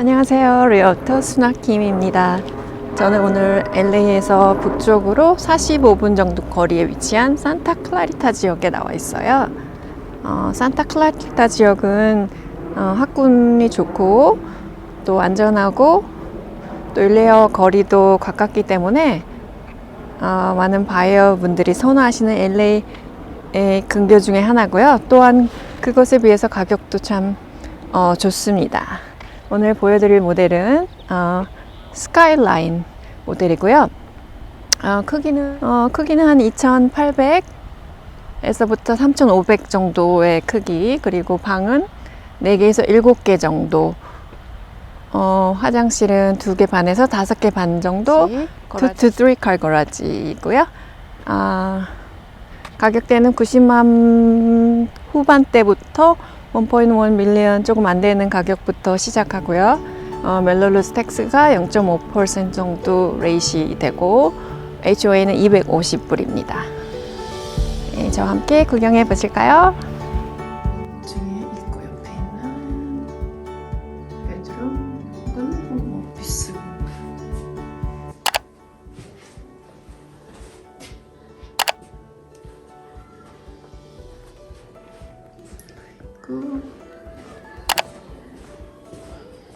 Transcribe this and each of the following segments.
안녕하세요. 리얼터 수나킴입니다. 저는 오늘 LA에서 북쪽으로 45분 정도 거리에 위치한 산타 클라리타 지역에 나와 있어요. 어, 산타 클라리타 지역은 어, 학군이 좋고 또 안전하고 또 일레어 거리도 가깝기 때문에 어, 많은 바이어 분들이 선호하시는 LA의 근교 중에 하나고요. 또한 그것에 비해서 가격도 참 어, 좋습니다. 오늘 보여드릴 모델은 어, 스카이라인 모델이고요. 어, 크기는 어, 크기는 한 2,800 에서부터 3,500 정도의 크기 그리고 방은 4개에서 7개 정도 어, 화장실은 2개 반에서 5개 반 정도 2 to 3car 거라지이고요. 아, 가격대는 90만 후반대부터 1.1 밀리언 조금 안 되는 가격부터 시작하고요. 어, 멜로루스 텍스가 0.5% 정도 레이시 되고 HOA는 250불입니다. 네, 저와 함께 구경해 보실까요?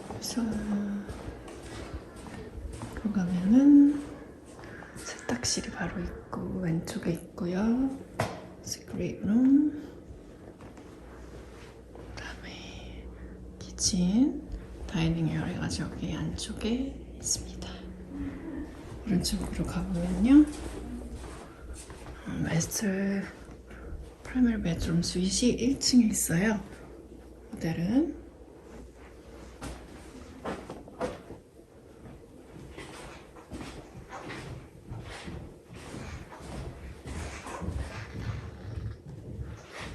그래서 들어가면은 세탁실이 바로 있고 왼쪽에 있고요. 시크릿룸 그다음에 키친 다이닝 에어리가 저기 안쪽에 있습니다. 오른쪽으로 가보면요. 음, 마스터 프라이머리 베드룸 스윗이 1층에 있어요. 모델은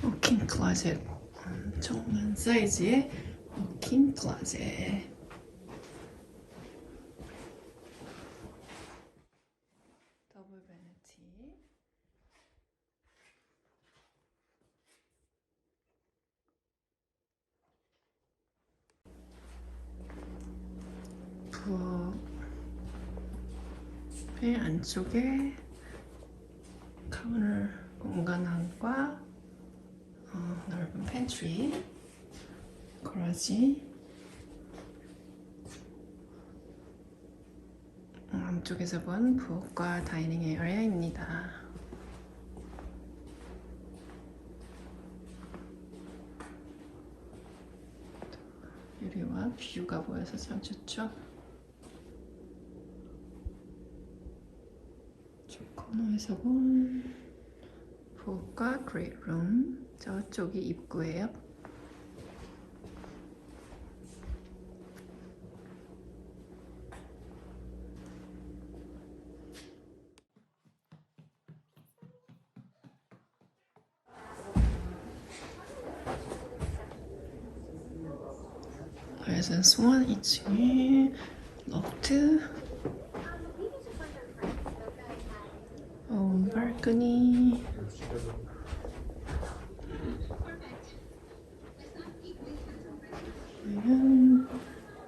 워킹 클로젯 엄청난 사이즈의 워킹 클로젯 더블 베네티 부엌의 안쪽에 카운터 공간함과 어, 넓은 팬트리 거라지 어, 안쪽에서 본 부엌과 다이닝 에어리아입니다. 유리와 뷰가 보여서 참 좋죠. 저 코너에서 본 부엌과 그레이룸 저쪽이 입구예요. 그래서 스원 2층에 로프트 어, 그러면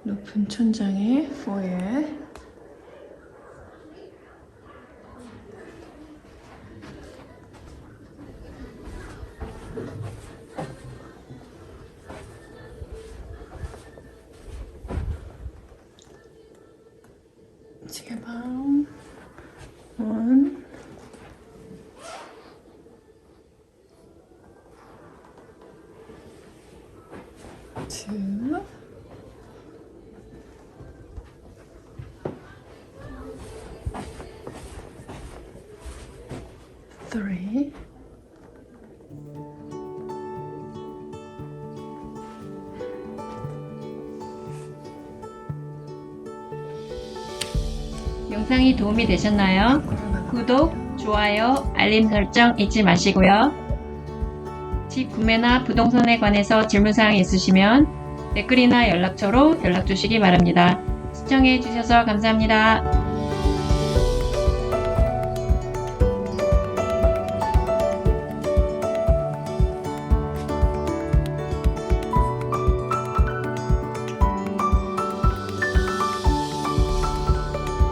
높은 천장에 포에 two, three. 영상이 도움이 되셨나요? 구독, 좋아요, 알림 설정 잊지 마시고요. 집 구매나 부동산에 관해서 질문사항 있으시면 댓글이나 연락처로 연락 주시기 바랍니다. 시청해 주셔서 감사합니다.